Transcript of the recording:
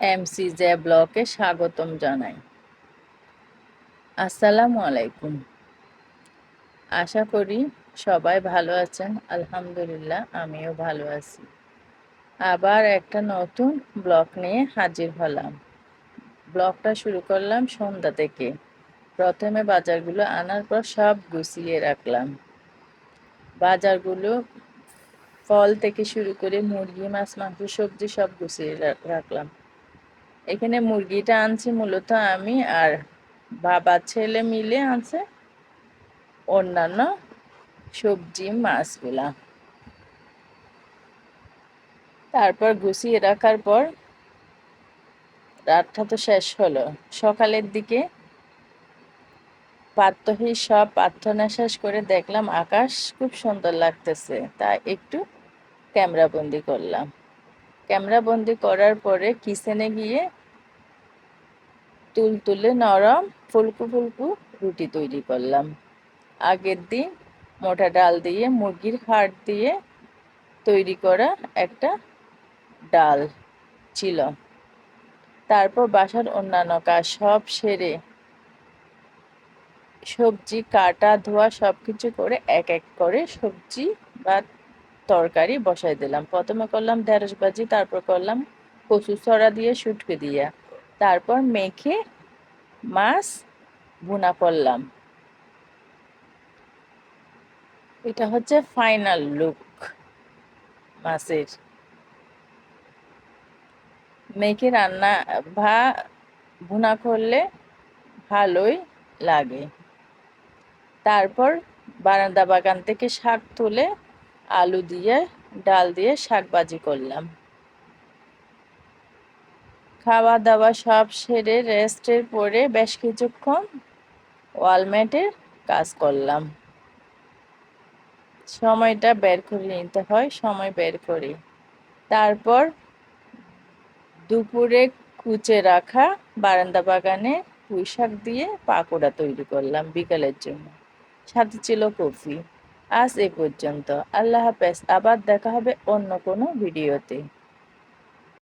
MC J ব্লকে স্বাগতম জানাই। আসসালামু আলাইকুম। আশা করি সবাই ভালো আছেন, আলহামদুলিল্লাহ আমিও ভালো আছি। আবার একটা নতুন ব্লক নিয়ে হাজির হলাম। ব্লকটা শুরু করলাম সন্ধ্যা থেকে। প্রথমে বাজারগুলো আনার পর সব গুছিয়ে রাখলাম। বাজারগুলো ফল থেকে শুরু করে মুরগি, মাছ, মাংস, সবজি সব গুছিয়ে রাখলাম। এখানে মুরগিটা আনছি মূলত আমি আর বাবা ছেলে মিলে আছে। অন্যান্য সবজি, মাছগুলা। তারপর গুছিয়ে রাখার পর রাতটা তো শেষ হলো। সকালের দিকে পাত্রহী সব প্রার্থনা শেষ করে দেখলাম আকাশ খুব সুন্দর লাগতেছে। তা একটু ক্যামেরা বন্দি করলাম। ক্যামেরা বন্দি করার পরে কিচেনে গিয়ে তুলতুলে নরম ফুলকু ফুলকু রুটি তৈরি করলাম। আগের দিন মোটা ডাল দিয়ে, মুরগির হাড় দিয়ে তৈরি করা একটা ডাল ছিল। তারপর বাসার অন্যান্য কাজ সব সেরে সবজি কাটা, ধোয়া সব কিছু করে এক এক করে সবজি বা তরকারি বসাই দিলাম। প্রথমে করলাম ঢেঁড়স ভাজি, তারপর করলাম কচু ছড়া দিয়ে শুটকে দিয়া। তারপর মেখে মাছ ভুনা করলাম। এটা হচ্ছে ফাইনাল লুক মাছের। মেখে রান্না, ভা, ভুনা করলে ভালোই লাগে। তারপর বারান্দা বাগান থেকে শাক তুলে আলু দিয়ে, ডাল দিয়ে শাক ভাজি করলাম। খাওয়া দাওয়া সব সেরে রেস্টের পরে বেশ কিছুক্ষণ ওয়ালমেটের কাজ করলাম। সময়টা বের করে নিতে হয়, সময় বের করি। তারপর দুপুরে কুচে রাখা বারান্দা বাগানে পুঁই শাক দিয়ে পাকোড়া তৈরি করলাম বিকালের জন্য। সাথে ছিল কফি। আজ এ পর্যন্ত। আল্লাহ হাফেজ। আবার দেখা হবে অন্য কোনো ভিডিওতে।